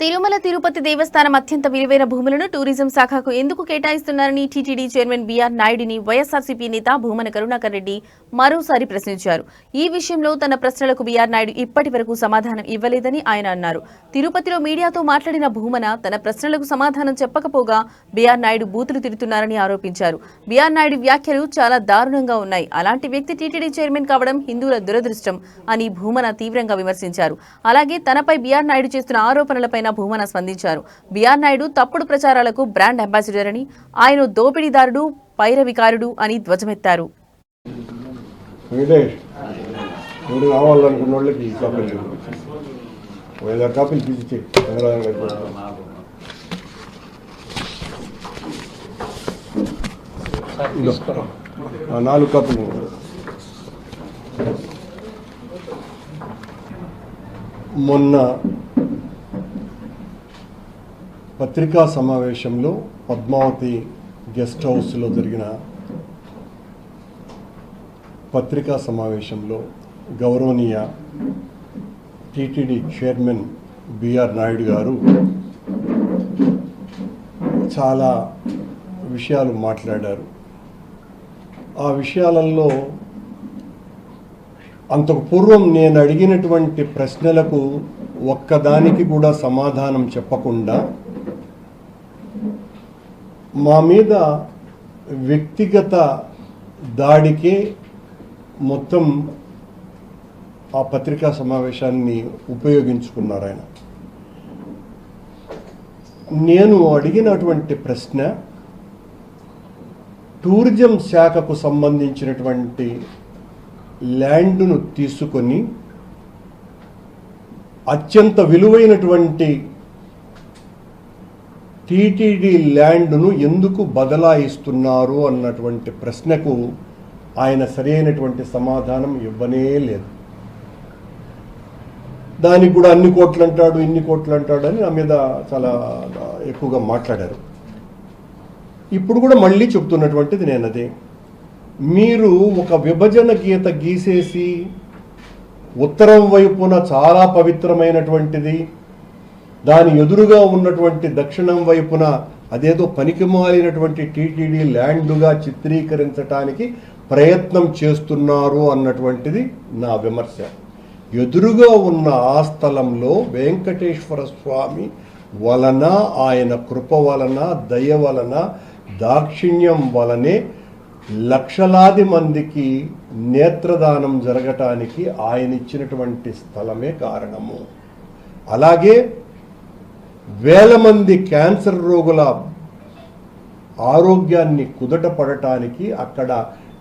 తిరుమల తిరుపతి దేవస్థానం అత్యంత విలువైన భూములను టూరిజం శాఖకు ఎందుకు కేటాయిస్తున్నారని టీటీడీ చైర్మన్ బీఆర్ నాయుడిని వైఎస్ఆర్సీపీ నేత భూమన కరుణాకర్ రెడ్డి మరోసారి ప్రశ్నించారు. ఈ విషయంలో తన ప్రశ్నలకు బీఆర్ నాయుడు ఇప్పటి వరకు సమాధానం ఇవ్వలేదని ఆయన అన్నారు. తిరుపతిలో మీడియాతో మాట్లాడిన భూమన తన ప్రశ్నలకు సమాధానం చెప్పకపోగా బీఆర్ నాయుడు బూతులు తిడుతున్నారని ఆరోపించారు. బీఆర్ నాయుడు వ్యాఖ్యలు చాలా దారుణంగా ఉన్నాయి. అలాంటి వ్యక్తి టీటీడీ చైర్మన్ కావడం హిందువుల దురదృష్టం అని భూమన తీవ్రంగా విమర్శించారు. అలాగే తనపై బీఆర్ నాయుడు చేస్తున్న ఆరోపణలపై ఆయన భూమన స్పందించారు. బీఆర్ నాయుడు తప్పుడు ప్రచారాలకు బ్రాండ్ అంబాసిడర్ అని ఆయన దోపిడీదారుడు పైరవికారుడు అని ధ్వజమెత్తారు. నాలుగు కప్పులు మొన్న పత్రికా సమావేశంలో పద్మావతి గెస్ట్ హౌస్లో జరిగిన పత్రికా సమావేశంలో గౌరవనీయ టీటీడీ చైర్మన్ బిఆర్ నాయుడు గారు చాలా విషయాలు మాట్లాడారు. ఆ విషయాలలో అంతకు పూర్వం నేను అడిగినటువంటి ప్రశ్నలకు ఒక్కదానికి కూడా సమాధానం చెప్పకుండా మా మీద వ్యక్తిగత దాడికే మొత్తం ఆ పత్రికా సమావేశాన్ని ఉపయోగించుకున్నారు ఆయన నేను అడిగినటువంటి ప్రశ్న టూరిజం శాఖకు సంబంధించినటువంటి ల్యాండ్ను తీసుకొని అత్యంత విలువైనటువంటి టీటీడీ ల్యాండ్ను ఎందుకు బదలాయిస్తున్నారు అన్నటువంటి ప్రశ్నకు ఆయన సరైనటువంటి సమాధానం ఇవ్వనే లేదు. దానికి కూడా అన్ని కోట్లు అంటాడు ఇన్ని కోట్లు అంటాడు అని నా మీద చాలా ఎక్కువగా మాట్లాడారు. ఇప్పుడు కూడా మళ్ళీ చెప్తున్నటువంటిది నేను అదే మీరు ఒక విభజన గీత గీసేసి ఉత్తరం వైపున చాలా పవిత్రమైనటువంటిది దాని ఎదురుగా ఉన్నటువంటి దక్షిణం వైపున అదేదో పనికిమాలినటువంటి టీటీడీ ల్యాండ్గా చిత్రీకరించటానికి ప్రయత్నం చేస్తున్నారు అన్నటువంటిది నా విమర్శ. ఎదురుగా ఉన్న ఆ స్థలంలో వెంకటేశ్వర స్వామి వలన ఆయన కృప వలన దయ వలన దాక్షిణ్యం వలనే లక్షలాది మందికి నేత్రదానం జరగటానికి ఆయన ఇచ్చినటువంటి స్థలమే కారణము. అలాగే వేల మంది క్యాన్సర్ రోగుల ఆరోగ్యాన్ని కుదట పడటానికి అక్కడ